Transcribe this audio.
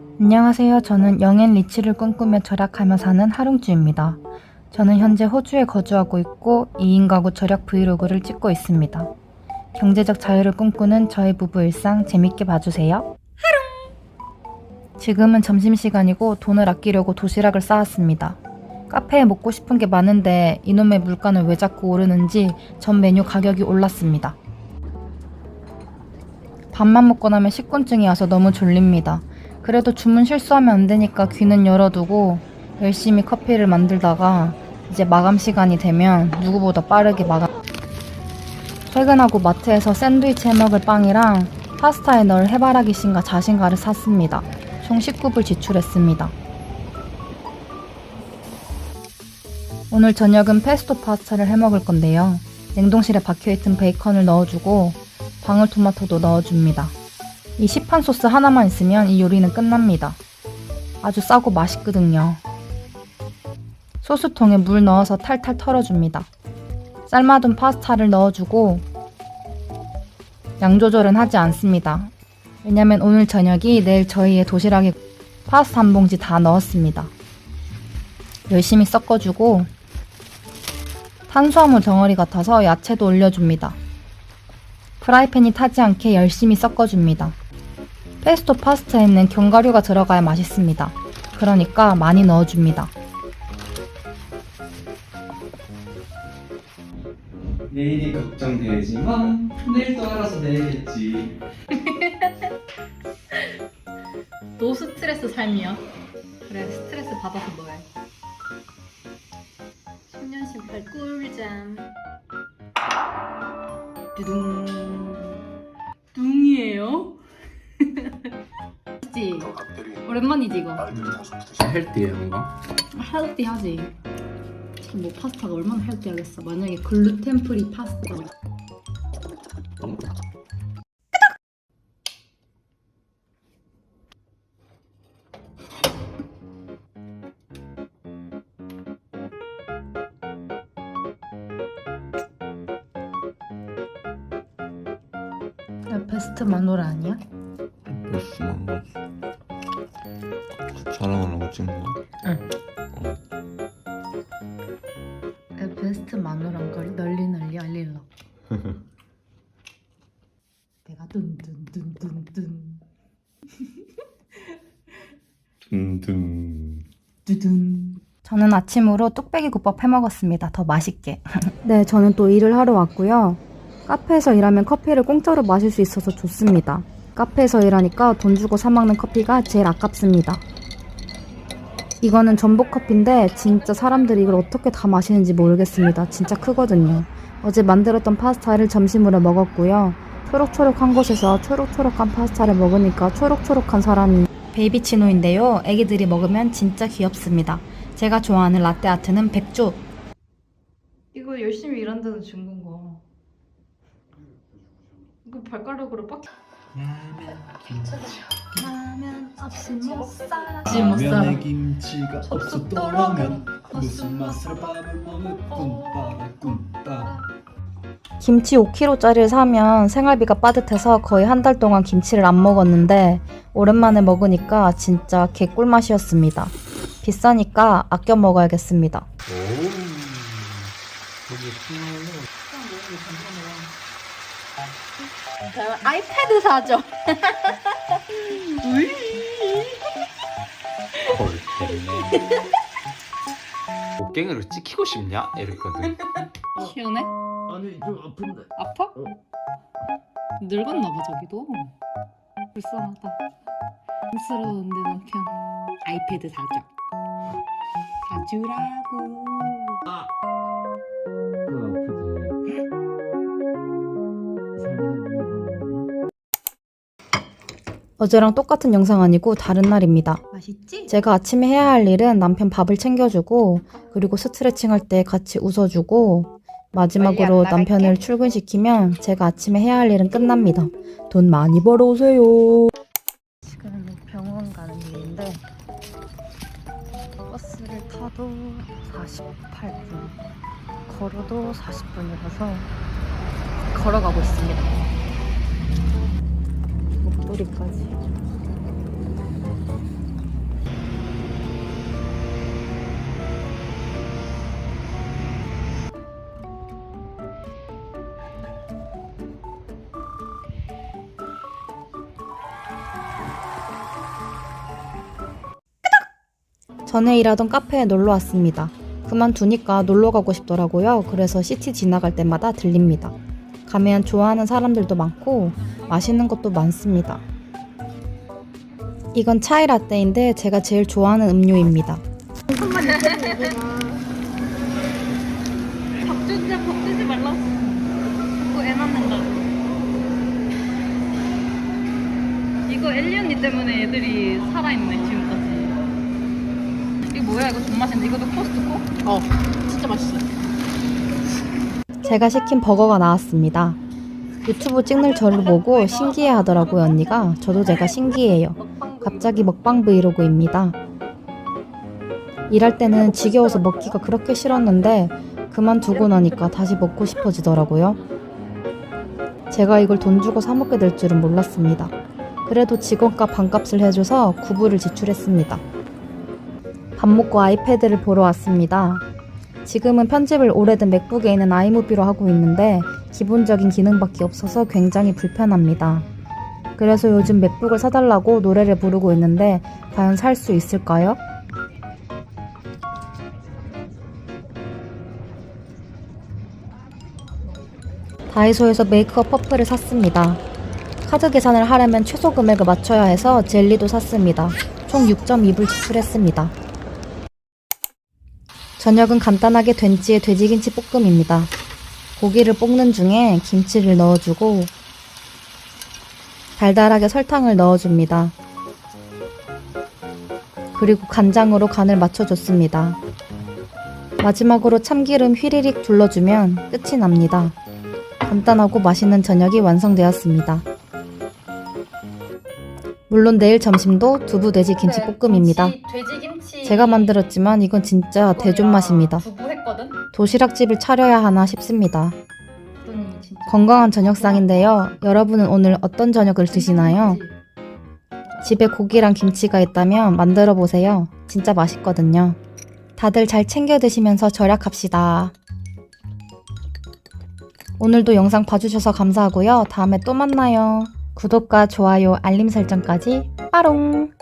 안녕하세요. 저는 영앤 리치를 꿈꾸며 절약하며 사는 하룽주입니다. 저는 현재 호주에 거주하고 있고 2인 가구 절약 브이로그를 찍고 있습니다. 경제적 자유를 꿈꾸는 저의 부부 일상 재밌게 봐주세요. 하룽! 지금은 점심시간이고 돈을 아끼려고 도시락을 싸왔습니다. 카페에 먹고 싶은 게 많은데 이놈의 물가는 왜 자꾸 오르는지 전 메뉴 가격이 올랐습니다. 밥만 먹고 나면 식곤증이 와서 너무 졸립니다. 그래도 주문 실수하면 안 되니까 귀는 열어두고 열심히 커피를 만들다가 이제 마감 시간이 되면 누구보다 빠르게 마감. 퇴근하고 마트에서 샌드위치 해 먹을 빵이랑 파스타에 넣을 해바라기 씨과 자신가를 샀습니다. 총 19불 지출했습니다. 오늘 저녁은 페스토 파스타를 해 먹을 건데요. 냉동실에 박혀있던 베이컨을 넣어주고 방울토마토도 넣어줍니다. 이 시판 소스 하나만 있으면 이 요리는 끝납니다. 아주 싸고 맛있거든요. 소스통에 물 넣어서 탈탈 털어줍니다. 삶아둔 파스타를 넣어주고 양 조절은 하지 않습니다. 왜냐면 오늘 저녁이 내일 저희의 도시락에 파스타 한 봉지 다 넣었습니다. 열심히 섞어주고 탄수화물 덩어리 같아서 야채도 올려줍니다. 프라이팬이 타지 않게 열심히 섞어줍니다. 페스토 파스타에는 견과류가 들어가야 맛있습니다. 그러니까 많이 넣어줍니다. 내일이 걱정되지만 내일도 알아서 내겠지. 노 스트레스 삶이야. 그래 스트레스 받아서 뭐해. 10년씩 갈 꿀잠. 두둥. 둥이에요? 그치? 오랜만이지 이거. 헬띠해 뭔가? 헬티 하지. 참뭐 파스타가 얼마나 헬티 하겠어. 만약에 글루텐 프리 파스타. 베스트 마누라 아니야? 망가지 자랑하려고 찍는 거야? 베스트 마누라인 걸 널리 널리 알릴러. 내가 둔둔둔둔둔 든든 두둔. 저는 아침으로 뚝배기 국밥 해 먹었습니다. 더 맛있게. 네, 저는 또 일을 하러 왔고요. 카페에서 일하면 커피를 공짜로 마실 수 있어서 좋습니다. 카페에서 일하니까 돈 주고 사 먹는 커피가 제일 아깝습니다. 이거는 전복 커피인데 진짜 사람들이 이걸 어떻게 다 마시는지 모르겠습니다. 진짜 크거든요. 어제 만들었던 파스타를 점심으로 먹었고요. 초록초록한 곳에서 초록초록한 파스타를 먹으니까 초록초록한 사람이 베이비 치노인데요. 애기들이 먹으면 진짜 귀엽습니다. 제가 좋아하는 라떼 아트는 백조. 이거 열심히 일한 데는 준 건가? 이거 발가락으로 빡. 라면 없이 못 살아. 없이 못 살아. 라면에 김치가 없었더라면 무슨 맛으로 밥을 먹을 꿈빠라 꿈빠라. 김치 5kg짜리를 사면 생활비가 빠듯해서 거의 한 달 동안 김치를 안 먹었는데 오랜만에 먹으니까 진짜 개꿀맛이었습니다. 비싸니까 아껴 먹어야겠습니다. 아이패드 사죠. 헐 됐네 옷갱이로 찍히고 싶냐? 이랬거든 시원해? 아니 좀 아픈데. 아파? 늙었나 봐 저기도. 불쌍하다. 안쓰러운데 남편. 아이패드 사죠. 사주라고. 그 어제랑 똑같은 영상 아니고 다른 날입니다. 맛있지? 제가 아침에 해야 할 일은 남편 밥을 챙겨주고 그리고 스트레칭 할 때 같이 웃어주고 마지막으로 남편을 출근시키면 제가 아침에 해야 할 일은 끝납니다. 돈 많이 벌어오세요. 지금은 병원 가는 길인데 버스를 타도 48분, 걸어도 40분이라서 걸어가고 있습니다. 길이까지. 전에 일하던 카페에 놀러 왔습니다. 그만두니까 놀러 가고 싶더라고요. 그래서 시티 지나갈 때마다 들립니다. 가면 좋아하는 사람들도 많고 맛있는 것도 많습니다. 이건 차이 라떼인데 제가 제일 좋아하는 음료입니다. 밥 주지 밥 주지 말라고. 자꾸 애 낳는다고. 이거 엘리 언니 때문에 애들이 살아있네 지금까지. 이거 뭐야 이거 돈 맛인데 이것도 코스트코? 어 진짜 맛있어. 제가 시킨 버거가 나왔습니다. 유튜브 찍는 저를 보고 신기해 하더라고요, 언니가. 저도 제가 신기해요. 갑자기 먹방 브이로그입니다. 일할 때는 지겨워서 먹기가 그렇게 싫었는데 그만두고 나니까 다시 먹고 싶어지더라고요. 제가 이걸 돈 주고 사 먹게 될 줄은 몰랐습니다. 그래도 직원값 반값을 해줘서 구부를 지출했습니다. 밥 먹고 아이패드를 보러 왔습니다. 지금은 편집을 오래된 맥북에 있는 아이무비로 하고 있는데 기본적인 기능밖에 없어서 굉장히 불편합니다. 그래서 요즘 맥북을 사달라고 노래를 부르고 있는데 과연 살 수 있을까요? 다이소에서 메이크업 퍼프를 샀습니다. 카드 계산을 하려면 최소 금액을 맞춰야 해서 젤리도 샀습니다. 총 6.2불 지출했습니다. 저녁은 간단하게 된찌의 돼지김치 볶음입니다. 고기를 볶는 중에 김치를 넣어주고 달달하게 설탕을 넣어줍니다. 그리고 간장으로 간을 맞춰줬습니다. 마지막으로 참기름 휘리릭 둘러주면 끝이 납니다. 간단하고 맛있는 저녁이 완성되었습니다. 물론 내일 점심도 두부 돼지 김치 볶음입니다. 제가 만들었지만 이건 진짜 대존 맛입니다. 두부 했거든. 도시락집을 차려야 하나 싶습니다. 그러니 진짜. 건강한 저녁상인데요. 여러분은 오늘 어떤 저녁을 드시나요? 집에 고기랑 김치가 있다면 만들어 보세요. 진짜 맛있거든요. 다들 잘 챙겨 드시면서 절약합시다. 오늘도 영상 봐주셔서 감사하고요. 다음에 또 만나요. 구독과 좋아요, 알림 설정까지 빠롱!